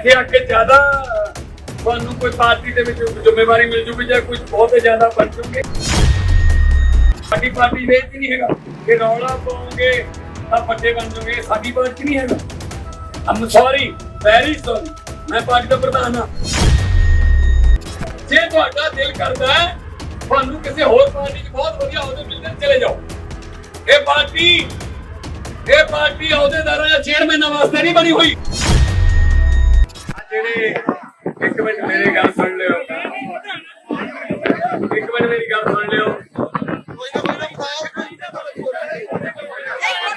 ਇੱਥੇ ਆ ਕੇ ਜ਼ਿਆਦਾ ਤੁਹਾਨੂੰ ਕੋਈ ਪਾਰਟੀ ਦੇ ਵਿੱਚ ਜ਼ਿੰਮੇਵਾਰੀ ਮਿਲ ਜੂਗੀ ਜਾਂ ਕੁਝ ਬਹੁਤ ਜ਼ਿਆਦਾ ਬਣ ਜੂਗੇ। ਸਾਡੀ ਪਾਰਟੀ ਦੇ ਵਿੱਚ ਨਹੀਂ ਹੈਗਾ। ਕਿ ਰੌਲਾ ਪਾਉਂਗੇ ਤਾਂ ਵੱਡੇ ਬਣ ਜੂਗੇ। ਸਾਡੀ ਪਾਰਟੀ ਨਹੀਂ ਹੈਗਾ। ਅਮ ਸੌਰੀ ਵੈਰੀ ਸੌਰੀ ਮੈਂ ਪਾਰਟੀ ਦਾ ਪ੍ਰਧਾਨ ਹਾਂ। ਜੇ ਤੁਹਾਡਾ ਦਿਲ ਕਰਦਾ ਹੈ, ਤੁਹਾਨੂੰ ਕਿਸੇ ਹੋਰ ਪਾਰਟੀ 'ਚ ਬਹੁਤ ਵਧੀਆ ਅਹੁਦੇ ਮਿਲਦੇ ਚਲੇ ਜਾਓ। ਇਹ ਪਾਰਟੀ ਇਹ ਪਾਰਟੀ ਅਹੁਦੇਦਾਰਾਂ ਜਾਂ ਚੇਅਰਮੈਨਾਂ ਵਾਸਤੇ ਨਹੀਂ ਬਣੀ ਹੋਈ। ਜਿਹੜੇ ਇੱਕ ਮਿੰਟ ਮੇਰੀ ਗੱਲ ਸੁਣ ਲਿਓ। ਇੱਕ ਮਿੰਟ ਮੇਰੀ ਗੱਲ ਸੁਣ ਲਿਓ।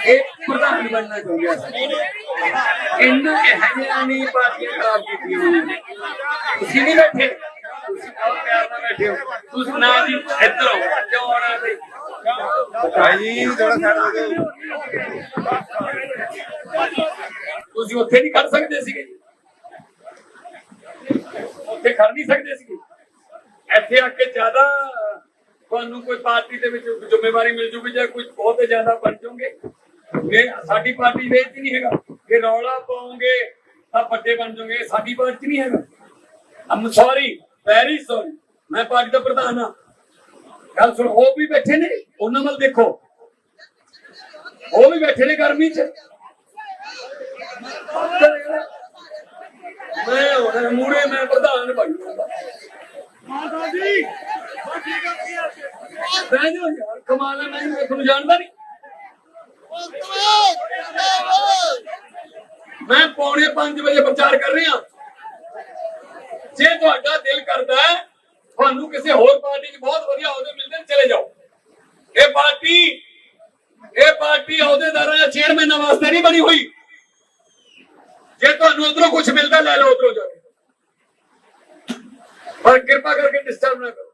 ਇਹ ਪ੍ਰਧਾਨ ਬਣਨਾ ਚਾਹੁੰਦਾ ਸੀ ਇਹਨਾਂ ਇਹ ਜਿਹੀਆਂ ਨਹੀਂ ਪਾਰਟੀਆਂ ਖਰਾਬ ਕੀਤੀਆਂ ਹੋਈਆਂ ਨੇ। ਤੁਸੀਂ ਨਹੀਂ ਬੈਠੇ। ਤੁਸੀਂ ਬਹੁਤ ਪਿਆਰ ਨਾਲ ਬੈਠੇ ਹੋ। ਤੁਸੀਂ ਨਾ ਜੀ ਇੱਧਰ ਆਓ। ਕਿਉਂ ਆਉਣਾ ਬਈ? ਭਾਈ ਥੋੜਾ ਸਾਈਡ ਹੋ ਜਾਓ ਤੁਸੀਂ ਉੱਥੇ ਨਹੀਂ ਖੜ ਸਕਦੇ ਸੀਗੇ ਉੱਥੇ ਖੜ ਨਹੀਂ ਸਕਦੇ ਸੀਗੇ ਇੱਥੇ ਆ ਕੇ ਜ਼ਿਆਦਾ ਤੁਹਾਨੂੰ ਕੋਈ ਪਾਰਟੀ ਦੇ ਵਿੱਚ ਜ਼ਿੰਮੇਵਾਰੀ ਮਿਲ ਜੂਗੀ ਜਾਂ ਕੁਝ ਬਹੁਤ ਜ਼ਿਆਦਾ ਬਣ ਜੂਗੇ ਇਹ ਸਾਡੀ ਪਾਰਟੀ ਦੇ ਵਿੱਚ ਨਹੀਂ ਹੈਗਾ ਕਿ ਰੌਲਾ ਪਾਉਂਗੇ ਤਾਂ ਵੱਡੇ ਬਣ ਜੂਗੇ ਸਾਡੀ ਪਾਰਟੀ ਨਹੀਂ ਹੈਗਾ। ਅਮ ਸੌਰੀ ਵੈਰੀ ਸੌਰੀ ਮੈਂ ਪਾਰਟੀ ਦਾ ਪ੍ਰਧਾਨ ਹਾਂ। ਗੱਲ ਸੁਣ, ਉਹ ਵੀ ਬੈਠੇ ਨੇ, ਉਹਨਾਂ ਵੱਲ ਦੇਖੋ। ਉਹ ਵੀ ਬੈਠੇ ਨੇ ਗਰਮੀ 'ਚ। ਹੁਣ ਮੂਰੇ ਮੈਂ ਪ੍ਰਧਾਨ ਬਣੂਗਾ ਮਾਤਾ ਜੀ ਬਹਿ ਜਾਓ ਯਾਰ ਕਮਾਲ ਹੈ ਮੈਂ ਤੁਹਾਨੂੰ ਜਾਣਦਾ ਨਹੀਂ। ਮੈਂ ਪੌਣੇ 5 ਵਜੇ ਪ੍ਰਚਾਰ ਕਰ ਰਿਹਾ। ਜੇ ਤੁਹਾਡਾ ਦਿਲ ਕਰਦਾ ਹੈ ਤੁਹਾਨੂੰ ਕਿਸੇ ਹੋਰ ਪਾਰਟੀ 'ਚ ਬਹੁਤ ਵਧੀਆ ਅਹੁਦੇ ਮਿਲਦੇ ਨੇ, ਚਲੇ ਜਾਓ। ਇਹ ਪਾਰਟੀ ਇਹ ਪਾਰਟੀ ਅਹੁਦੇਦਾਰਾਂ ਜਾਂ ਚੇਅਰਮੈਨਾਂ ਵਾਸਤੇ ਨਹੀਂ ਬਣੀ ਹੋਈ। ਜੇ ਤੁਹਾਨੂੰ ਉਧਰੋਂ ਕੁਝ ਮਿਲਦਾ ਲੈ ਲਓ ਉਧਰੋਂ ਜਾ ਕੇ। ਪਰ ਕਿਰਪਾ ਕਰਕੇ ਡਿਸਟਰਬ ਨਾ ਕਰੋ?